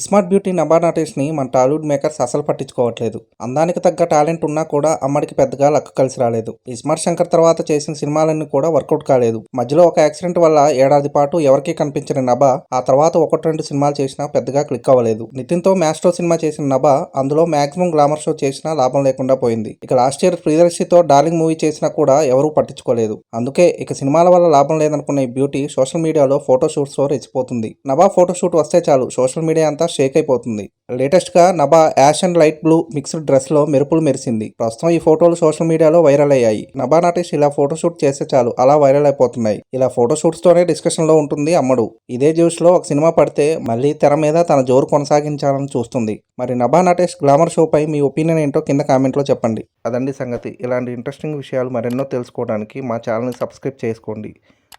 Smart beauty Nabha నటేష్ని మన Tollywood makers అసలు పట్టించుకోవట్లేదు. అందానికి తగ్గ టాలెంట్ ఉన్నా కూడా అమ్మడికి పెద్దగా లక్క కలిసి రాలేదు. ఈ స్మార్ట్ శంకర్ తర్వాత చేసిన సినిమాలన్నీ కూడా వర్కౌట్ కాలేదు. మధ్యలో ఒక యాక్సిడెంట్ వల్ల ఏడాది పాటు ఎవరికీ కనిపించిన నభ ఆ తర్వాత ఒకటి రెండు సినిమాలు చేసినా పెద్దగా క్లిక్ అవ్వలేదు. నితిన్తో మ్యాస్ట్రో సినిమా చేసిన నభ అందులో మాక్సిమం గ్లామర్ షో చేసినా లాభం లేకుండా పోయింది. ఇక లాస్ట్ ఇయర్ ప్రియదర్శితో డార్లింగ్ మూవీ చేసినా కూడా ఎవరూ పట్టించుకోలేదు. అందుకే ఇక సినిమాల వల్ల లాభం లేదనుకున్న ఈ బ్యూటీ సోషల్ మీడియాలో ఫోటో షూట్స్తో రెచ్చిపోతుంది. నభా ఫోటో షూట్ వస్తే చాలు. సోషల్ మీడియా అంతా షేక్ అయిపోతుంది. లేటెస్ట్గా Nabha ash and light blue mixed డ్రెస్లో మెరుపులు మెరిసింది. ప్రస్తుతం ఈ ఫోటోలు సోషల్ మీడియాలో వైరల్ అయ్యాయి. నభా నటేష్ ఇలా ఫోటోషూట్ చేస్తే చాలు అలా వైరల్ అయిపోతున్నాయి. ఇలా ఫోటోషూట్స్తోనే డిస్కషన్లో తోనే డిస్కషన్లో ఉంటుంది అమ్మడు. ఇదే జ్యూస్లో ఒక సినిమా పడితే మళ్ళీ తెర మీద తన జోరు కొనసాగించాలని చూస్తుంది. మరి నభా నటేష్ గ్లామర్ షో పై మీ ఒపీనియన్ ఏంటో కింద కామెంట్లో చెప్పండి. అదండి సంగతి. ఇలాంటి ఇంట్రెస్టింగ్ విషయాలు మరెన్నో తెలుసుకోవడానికి మా ఛానల్ని సబ్స్క్రైబ్ చేసుకోండి.